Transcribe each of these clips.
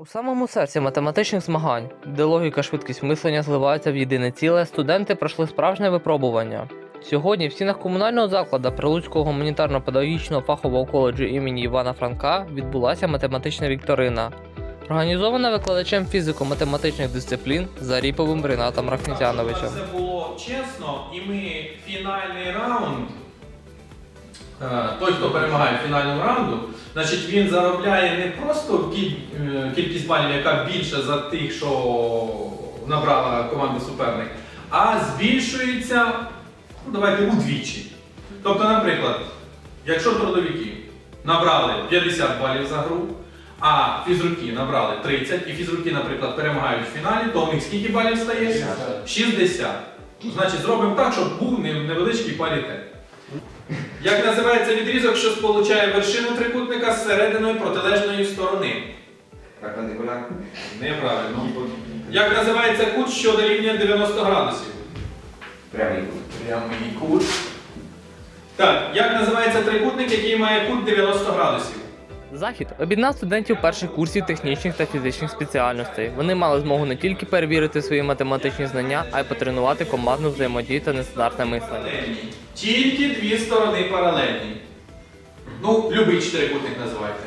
У самому серці математичних змагань, де логіка, швидкість мислення зливаються в єдине ціле, студенти пройшли справжнє випробування. Сьогодні в стінах комунального закладу Прилуцького гуманітарно-педагогічного фахового коледжу імені Івана Франка відбулася математична вікторина, організована викладачем фізико-математичних дисциплін Заріповим Ринатом Рафнітяновичем. Це було чесно, і ми фінальний раунд. Е, Той, хто перемагає в фінальному раунду, значить він заробляє не просто е, кількість балів, яка більша за тих, що набрала команда суперник, а збільшується, ну давайте удвічі. Тобто, наприклад, якщо трудовики набрали 50 балів за гру, а фізруки набрали 30, і фізруки, наприклад, перемагають в фіналі, то у них скільки балів стає? 60. Значить, зробимо так, щоб був невеличкий паритет. Як називається відрізок, що сполучає вершину трикутника з серединою протилежної сторони? Перпендикуляр. Неправильно. Як називається кут, що дорівнює 90 градусів? Прямий кут. Прямий кут. Так, як називається трикутник, який має кут 90 градусів? Захід об'єднав студентів перших курсів технічних та фізичних спеціальностей. Вони мали змогу не тільки перевірити свої математичні знання, а й потренувати командну взаємодію та нестандартне мислення. Паралельні. Тільки дві сторони паралельні. Ну, любий чотирикутник називайте.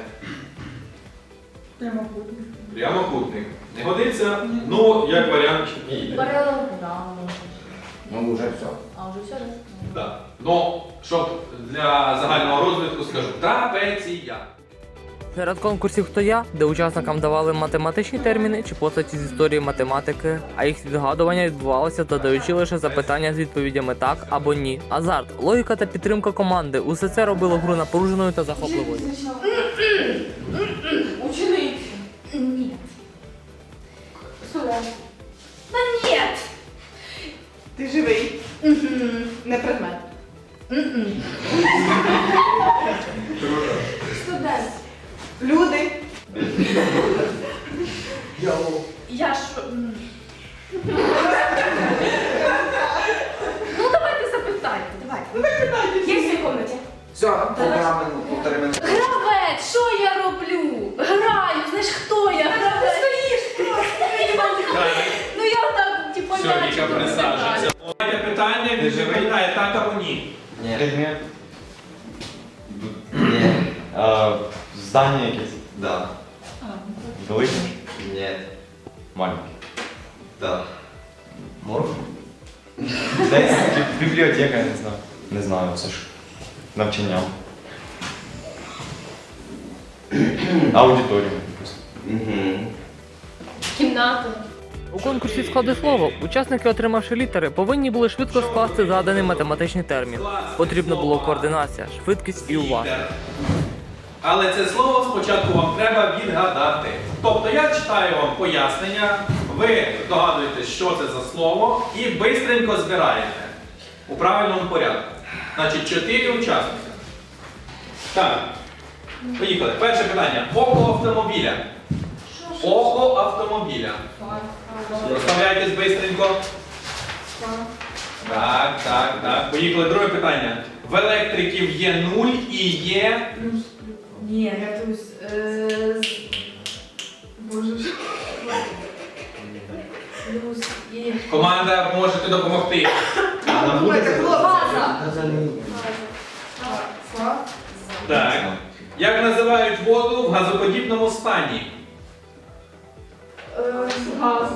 Прямокутник. Прямокутник. Не годиться? Ну, як варіант. Параллелограм може. Ну вже все. А вже все, да? Да. Ну, щоб для загального розвитку скажу. Трапеція. Серед конкурсів Хто я, де учасникам давали математичні терміни чи постаті з історії математики, а їх відгадування відбувалося, задаючи лише запитання з відповідями так або ні. Азарт, логіка та підтримка команди усе це робило гру напруженою та захопливою. Ученик. Да нет. Ти живий. Не предмет. Я м. Ну давайте запитайте, давайте. Є всі в комнаті? Все, програми полтори минути. Гравець, що я роблю? Граю, знаєш, хто я? Гравець. Ти стоїш Ну я так, типу, Все, м'ячик Віка, розіграю. присаджуйся. Давайте питання, він відповідає так або ні. Ні. Предмет. Ні. А, здання якесь. Да. Велике. Ні. Маленьке. Да. Морг. Десь бібліотека, я не знаю. Не знаю, це ж навчання. Аудиторія. Угу. Кімната. У конкурсі склади слово учасники, отримавши літери, повинні були швидко скласти заданий математичний термін. Потрібна була координація, швидкість і увага. Але це слово спочатку вам треба відгадати. Тобто я читаю вам пояснення, ви догадуєте, що це за слово, і бистренько збираєте у правильному порядку. Значить, чотири учасника. Так, поїхали. Перше питання. Око автомобіля. Око автомобіля. Розставляйтесь бистренько. Так, так, так. Поїхали. Друге питання. В електриків є нуль і є. Ні, я тут. Е, з- Боже. ж. Плюс і... Команда можете допомогти. Думайте, хлопці. База. Фа. Так. Як називають воду в газоподібному стані? Е, Газ.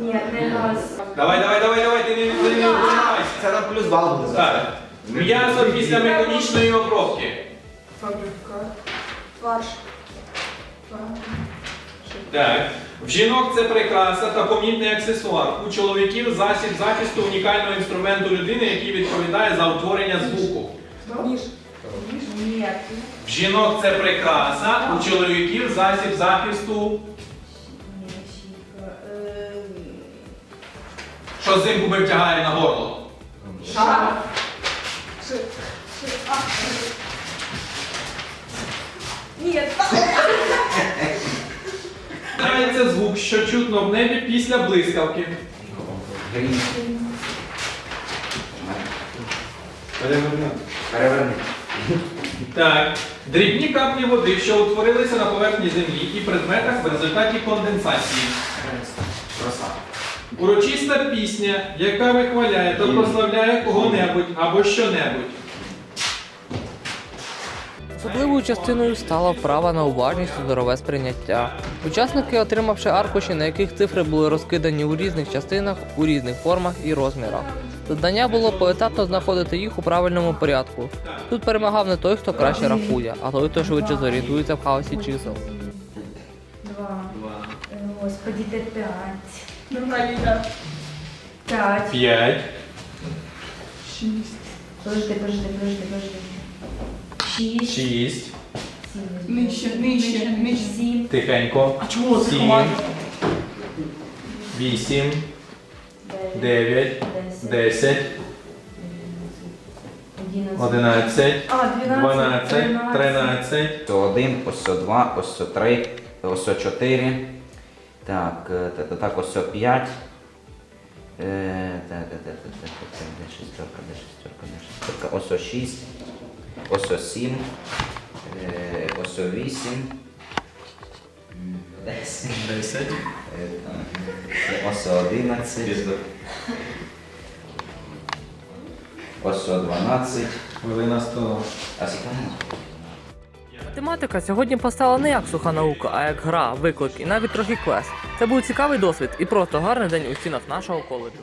Ні, не газ. Давай, давай, давай, давай, ти не ти. Це на плюс бал буде зараз. М'ясо після механічної обробки. Фабрика. Фарш. Так. В жінок це прикраса та помітний аксесуар. У чоловіків засіб захисту унікального інструменту людини, який відповідає за утворення звуку. Ніж. Ні. В жінок це прикраса, у чоловіків засіб захисту, що зимку ми втягає на горло. Шар. Ні, Це звук, що чутно в небі після блискавки. Грім. Переверни. Переверни. Так. Дрібні каплі води, що утворилися на поверхні землі і предметах в результаті конденсації. Краса. Урочиста пісня, яка вихваляє та прославляє кого-небудь або що-небудь. Особливою частиною стала вправа на уважність і здорове сприйняття. Учасники, отримавши аркуші, на яких цифри були розкидані у різних частинах, у різних формах і розмірах. Завдання було поетапно знаходити їх у правильному порядку. Тут перемагав не той, хто краще рахує, а той, хто швидше зорієнтується в хаосі чисел. Два. Господи, де п'ять. Нормально, так. П'ять. П'ять. Подожди, подожди, подожди, подожди. Шість. Шість. Нижче, нижче, нижче. Сім. Тихенько. А чого ти Сім. ховаєш? Вісім. Дев'ять. Десять. Одинадцять. 12, Дванадцять. 13. Тринадцять. Осьо 1, осьо 2, осьо 3, осьо 4. Так, так, та- та- так, осьо 5. Так, так, так, та- та- та- та- та- Де шістерка, де шістерка, де шістерка, осьо 6 осо 7, осо 8, 10, 10. осо 11, осо 12. Хвилина 100. А секунду. Тематика сьогодні постала не як суха наука, а як гра, виклик і навіть трохи квест. Це був цікавий досвід і просто гарний день у стінах нашого коледжу.